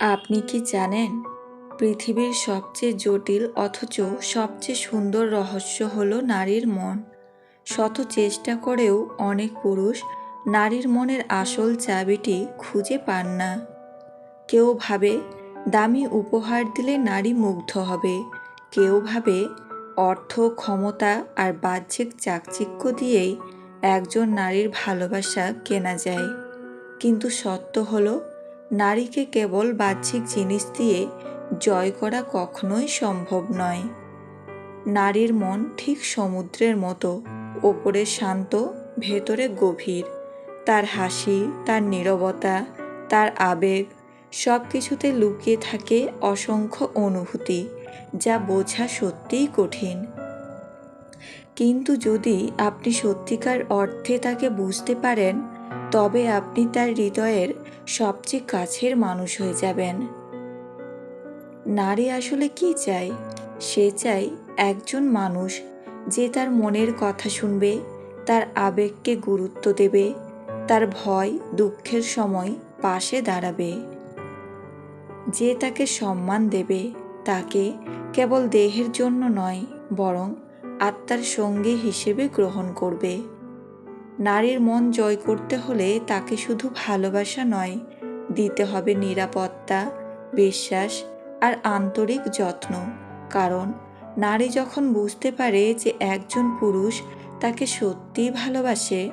আপনি কি জানেন, পৃথিবীর সবচেয়ে জটিল অথচ সবচেয়ে সুন্দর রহস্য হল নারীর মন। শত চেষ্টা করেও অনেক পুরুষ নারীর মনের আসল চাবিটি খুঁজে পান না। কেউ ভাবে, দামি উপহার দিলে নারী মুগ্ধ হবে। কেউ ভাবে, অর্থ, ক্ষমতা আর বাহ্যিক চাকচিক্য দিয়েই একজন নারীর ভালোবাসা কেনা যায়। কিন্তু সত্য হলো নারীকে কেবল বাহ্যিক জিনিস দিয়ে জয় করা কখনোই সম্ভব নয়। নারীর মন ঠিক সমুদ্রের মতো, ওপরে শান্ত, ভেতরে গভীর। তার হাসি, তার নীরবতা, তার আবেগ সব কিছুতে লুকিয়ে থাকে অসংখ্য অনুভূতি, যা বোঝা সত্যিই কঠিন। কিন্তু যদি আপনি সত্যিকার অর্থে তাকে বুঝতে পারেন তবে আপনি তার হৃদয়ের সবচেয়ে কাছের মানুষ হয়ে যাবেন। নারী আসলে কি চায়? সে চায় একজন মানুষ যে তার মনের কথা শুনবে, তার আবেগকে গুরুত্ব দেবে, তার ভয়, দুঃখের সময় পাশে দাঁড়াবে। যে তাকে সম্মান দেবে, তাকে কেবল দেহের জন্য নয়, বরং আত্মার সঙ্গী হিসেবে গ্রহণ করবে। নারীর মন জয় করতে হলে তাকে শুধু ভালোবাসা নয়, দিতে হবে নিরাপত্তা, বিশ্বাস আর আন্তরিক যত্ন। কারণ, নারী যখন বুঝতে পারে যে একজন পুরুষ তাকে সত্যিই ভালোবাসে,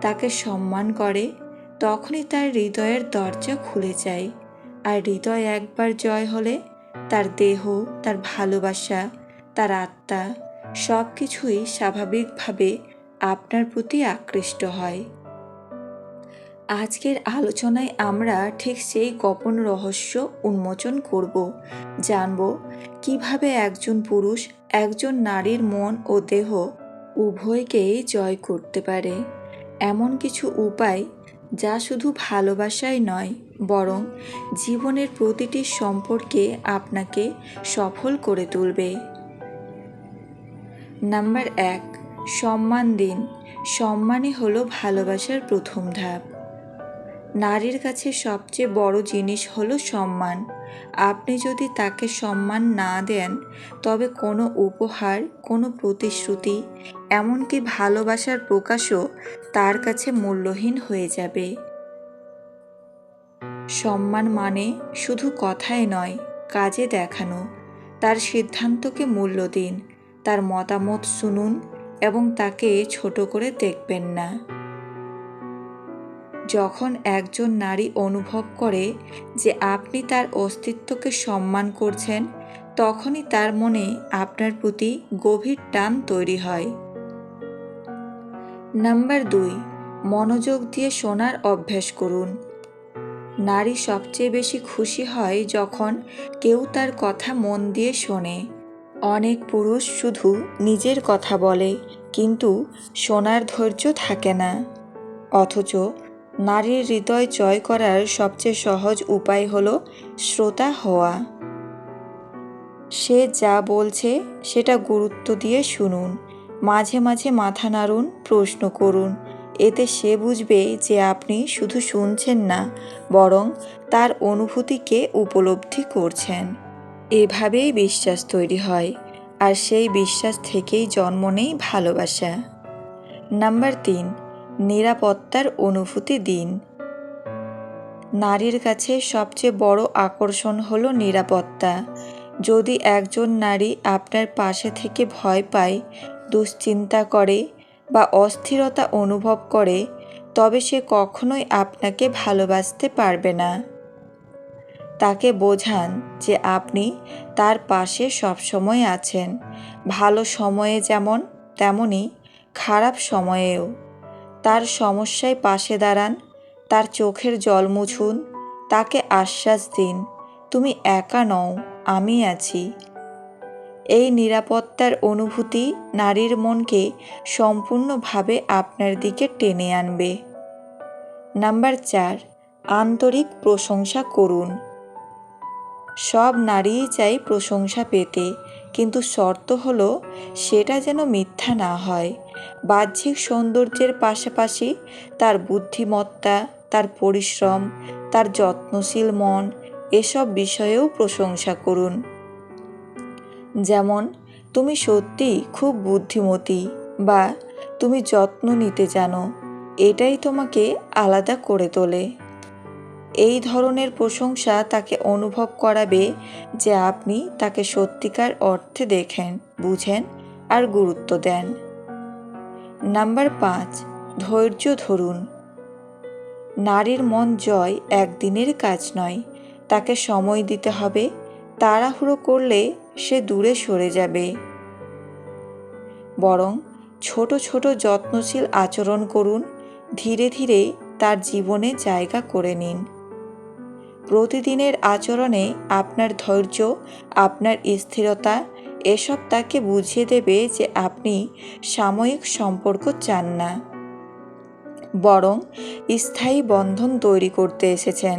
তাকে সম্মান করে, তখনই তার হৃদয়ের দরজা খুলে যায়। আর হৃদয় একবার জয় হলে তার দেহ, তার ভালোবাসা, তার আত্মা সব কিছুই স্বাভাবিকভাবে আপনার প্রতি আকৃষ্ট হয়। আজকের আলোচনায় আমরা ঠিক সেই গোপন রহস্য উন্মোচন করব। জানব কীভাবে একজন পুরুষ, একজন নারীর মন ও দেহ উভয়কেই জয় করতে পারে। এমন কিছু উপায় যা শুধু ভালোবাসাই নয়, বরং জীবনের প্রতিটি সম্পর্কে আপনাকে সফল করে তুলবে। নাম্বার এক সম্মান দিন। সম্মানই হলো ভালোবাসার প্রথম ধাপ। নারীর কাছে সবচেয়ে বড় জিনিস হলো সম্মান। আপনি যদি তাকে সম্মান না দেন, তবে কোনো উপহার, কোনো প্রতিশ্রুতি, এমনকি ভালোবাসার প্রকাশও তার কাছে মূল্যহীন হয়ে যাবে। সম্মান মানে শুধু কথায় নয়, কাজে দেখানো। তার সিদ্ধান্তকে মূল্য দিন। তার মতামত শুনুন এবং তাকে ছোট করে দেখবেন না। যখন একজন নারী অনুভব করে যে আপনি তার অস্তিত্বকে সম্মান করছেন, তখনই তার মনে আপনার প্রতি গভীর টান তৈরি হয়। নাম্বার দুই, মনোযোগ দিয়ে শোনার অভ্যাস করুন। নারী সবচেয়ে বেশি খুশি হয় যখন কেউ তার কথা মন দিয়ে শোনে। অনেক পুরুষ শুধু নিজের কথা বলে, কিন্তু শোনার ধৈর্য থাকে না। অথচ নারীর হৃদয় জয় করার সবচেয়ে সহজ উপায় হল শ্রোতা হওয়া। সে যা বলছে, সেটা গুরুত্ব দিয়ে শুনুন। মাঝে মাঝে মাথা নাড়ুন, প্রশ্ন করুন। এতে সে বুঝবে যে আপনি শুধু শুনছেন না, বরং তার অনুভূতিকে উপলব্ধি করছেন। এভাবেই বিশ্বাস তৈরি হয়, আর সেই বিশ্বাস থেকেই জন্ম নেই ভালোবাসা। নাম্বার তিন, নিরাপত্তার অনুভূতি দিন। নারীর কাছে সবচেয়ে বড় আকর্ষণ হলো নিরাপত্তা। যদি একজন নারী আপনার পাশে থেকে ভয় পায়, দুশ্চিন্তা করে বা অস্থিরতা অনুভব করে, তবে সে কখনোই আপনাকে ভালোবাসতে পারবে না। তাকে বোঝান যে আপনি তার পাশে সবসময় আছেন। ভালো সময়ে যেমন তেমনই খারাপ সময়েও। তার সমস্যায় পাশে দাঁড়ান, তার চোখের জল মুছুন, তাকে আশ্বাস দিন, তুমি একা নও, আমি আছি। এই নিরাপত্তার অনুভূতি নারীর মনকে সম্পূর্ণভাবে আপনার দিকে টেনে আনবে। নাম্বার চার, আন্তরিক প্রশংসা করুন। সব নারীই চাই প্রশংসা পেতে। কিন্তু শর্ত হলো, সেটা যেন মিথ্যা না হয়। বাহ্যিক সৌন্দর্যের পাশাপাশি তার বুদ্ধিমত্তা, তার পরিশ্রম, তার যত্নশীল মন, এসব বিষয়েও প্রশংসা করুন। যেমন, তুমি সত্যি খুব বুদ্ধিমতী বা তুমি যত্ন নিতে জানো, এটাই তোমাকে আলাদা করে তোলে। এই ধরনের প্রশংসা তাকে অনুভব করাবে যে আপনি তাকে সত্যিকার অর্থে দেখেন, বুঝেন আর গুরুত্ব দেন। নাম্বার পাঁচ, ধৈর্য ধরুন। নারীর মন জয় একদিনের কাজ নয়, তাকে সময় দিতে হবে, তাড়াহুড়ো করলে সে দূরে সরে যাবে। বরং ছোট ছোট যত্নশীল আচরণ করুন, ধীরে ধীরে তার জীবনে জায়গা করে নিন। প্রতিদিনের আচরণে আপনার ধৈর্য, আপনার স্থিরতা এসব তাকে বুঝিয়ে দেবে যে আপনি সাময়িক সম্পর্ক চান না। বরং স্থায়ী বন্ধন তৈরি করতে এসেছেন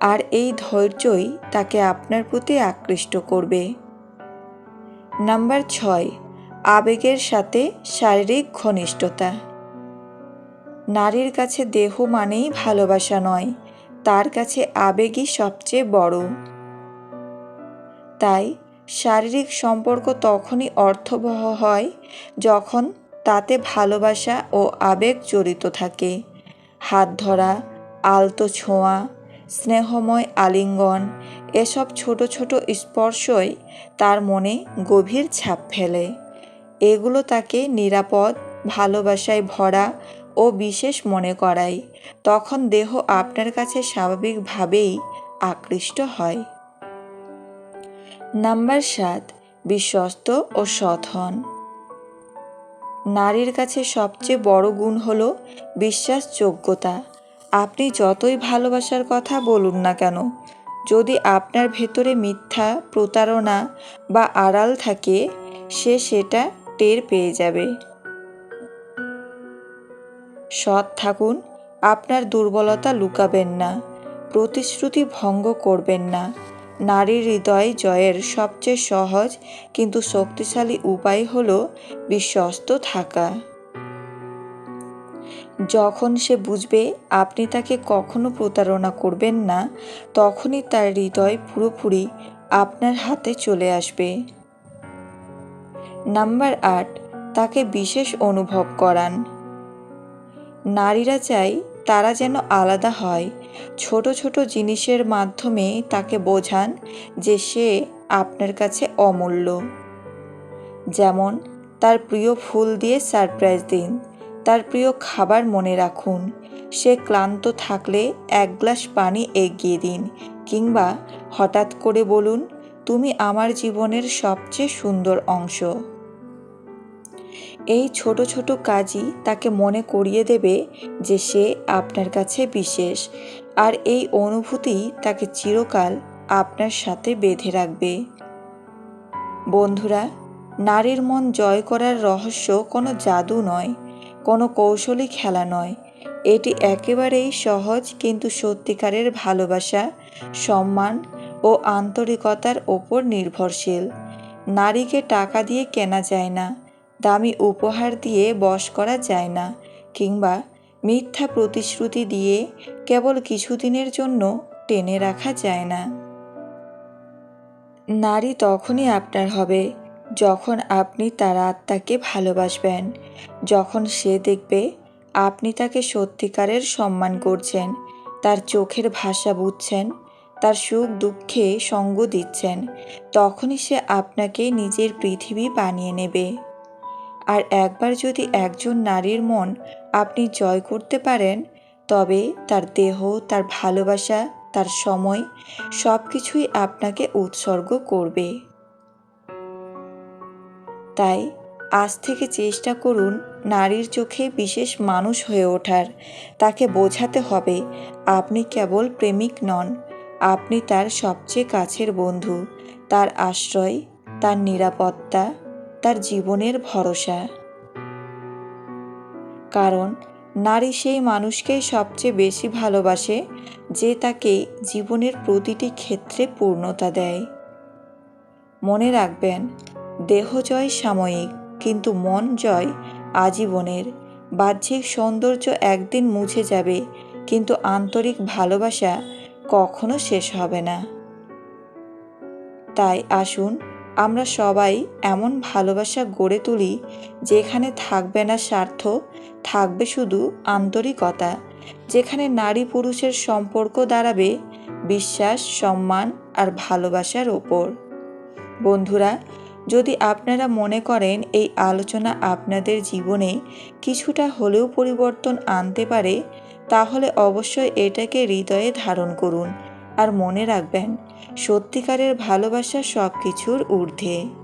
আর এই ধৈর্যই তাকে আপনার প্রতি আকৃষ্ট করবে। নাম্বার ছয়, আবেগের সাথে শারীরিক ঘনিষ্ঠতা। নারীর কাছে দেহ মানেই ভালোবাসা নয় তার কাছে আবেগই সবচেয়ে বড়। তাই শারীরিক সম্পর্ক তখনই অর্থবহ হয় যখন তাতে ভালোবাসা ও আবেগ জড়িত থাকে। হাত ধরা, আলতো ছোঁয়া, স্নেহময় আলিঙ্গন, এসব ছোট ছোট স্পর্শই তার মনে গভীর ছাপ ফেলে। এগুলো তাকে নিরাপদ, ভালোবাসায় ভরা ও বিশেষ মনে করায়। তখন দেহ আপনার কাছে স্বাভাবিকভাবেই আকৃষ্ট হয়। নাম্বার সাত, বিশ্বস্ত ও সৎ হন নারীর কাছে সবচেয়ে বড় গুণ হল বিশ্বাসযোগ্যতা। আপনি যতই ভালোবাসার কথা বলুন না কেন, যদি আপনার ভেতরে মিথ্যা, প্রতারণা বা আড়াল থাকে, সে সেটা টের পেয়ে যাবে। সৎ থাকুন, আপনার দুর্বলতা লুকাবেন না, প্রতিশ্রুতি ভঙ্গ করবেন না। নারীর হৃদয় জয়ের সবচেয়ে সহজ কিন্তু শক্তিশালী উপায় হল বিশ্বস্ত থাকা। যখন সে বুঝবে আপনি তাকে কখনো প্রতারণা করবেন না, তখনই তার হৃদয় পুরোপুরি আপনার হাতে চলে আসবে। নাম্বার আট, তাকে বিশেষ অনুভব করান। নারীরা চাই তারা যেন আলাদা হয়। ছোট ছোট জিনিসের মাধ্যমে তাকে বোঝান যে সে আপনার কাছে অমূল্য। যেমন, তার প্রিয় ফুল দিয়ে সারপ্রাইজ দিন। তার প্রিয় খাবার মনে রাখুন। সে ক্লান্ত থাকলে এক গ্লাস পানি এগিয়ে দিন। কিংবা হঠাৎ করে বলুন, তুমি আমার জীবনের সবচেয়ে সুন্দর অংশ। এই ছোট ছোট কাজই তাকে মনে করিয়ে দেবে যে সে আপনার কাছে বিশেষ, আর এই অনুভূতি তাকে চিরকাল আপনার সাথে বেঁধে রাখবে। বন্ধুরা, নারীর মন জয় করার রহস্য কোনো জাদু নয়, কোনো কৌশলী খেলা নয়। এটি একেবারেই সহজ কিন্তু সত্যিকারের ভালোবাসা, সম্মান ও আন্তরিকতার ওপর নির্ভরশীল। নারীকে টাকা দিয়ে কেনা যায় না। দামি উপহার দিয়ে বশ করা যায় না কিংবা মিথ্যা প্রতিশ্রুতি দিয়ে কেবল কিছুদিনের জন্য টেনে রাখা যায় না। নারী তখনই আপনার হবে যখন আপনি তার আত্মাকে ভালোবাসবেন, যখন সে দেখবে আপনি তাকে সত্যিকারের সম্মান করছেন, তার চোখের ভাষা বুঝছেন, তার সুখ দুঃখে সঙ্গ দিচ্ছেন, তখনই সে আপনাকে নিজের পৃথিবী বানিয়ে নেবে। আর একবার যদি একজন নারীর মন আপনি জয় করতে পারেন, তবে তার দেহ, তার ভালোবাসা, তার সময় সব কিছুই আপনাকে উৎসর্গ করবে। তাই আজ থেকে চেষ্টা করুন নারীর চোখে বিশেষ মানুষ হয়ে ওঠার। তাকে বোঝাতে হবে, আপনি কেবল প্রেমিক নন, আপনি তার সবচেয়ে কাছের বন্ধু। তার আশ্রয়, তার নিরাপত্তা তার জীবনের ভরসা। কারণ, নারী সেই মানুষকেই সবচেয়ে বেশি ভালোবাসে, যে তাকে জীবনের প্রতিটি ক্ষেত্রে পূর্ণতা দেয়। মনে রাখবেন, দেহ জয় সাময়িক, কিন্তু মন জয় আজীবনের। বাহ্যিক সৌন্দর্য একদিন মুছে যাবে, কিন্তু আন্তরিক ভালোবাসা কখনো শেষ হবে না। তাই আসুন আমরা সবাই এমন ভালোবাসা গড়ে তুলি যেখানে থাকবে না স্বার্থ, থাকবে শুধু আন্তরিকতা, যেখানে নারী পুরুষের সম্পর্ক দাঁড়াবে বিশ্বাস, সম্মান আর ভালোবাসার ওপর। বন্ধুরা, যদি আপনারা মনে করেন এই আলোচনা আপনাদের জীবনে কিছুটা হলেও পরিবর্তন আনতে পারে, তাহলে অবশ্যই এটাকে হৃদয়ে ধারণ করুন আর মনে রাখবেন সত্যিকারের ভালোবাসা সব কিছুর ঊর্ধ্বে।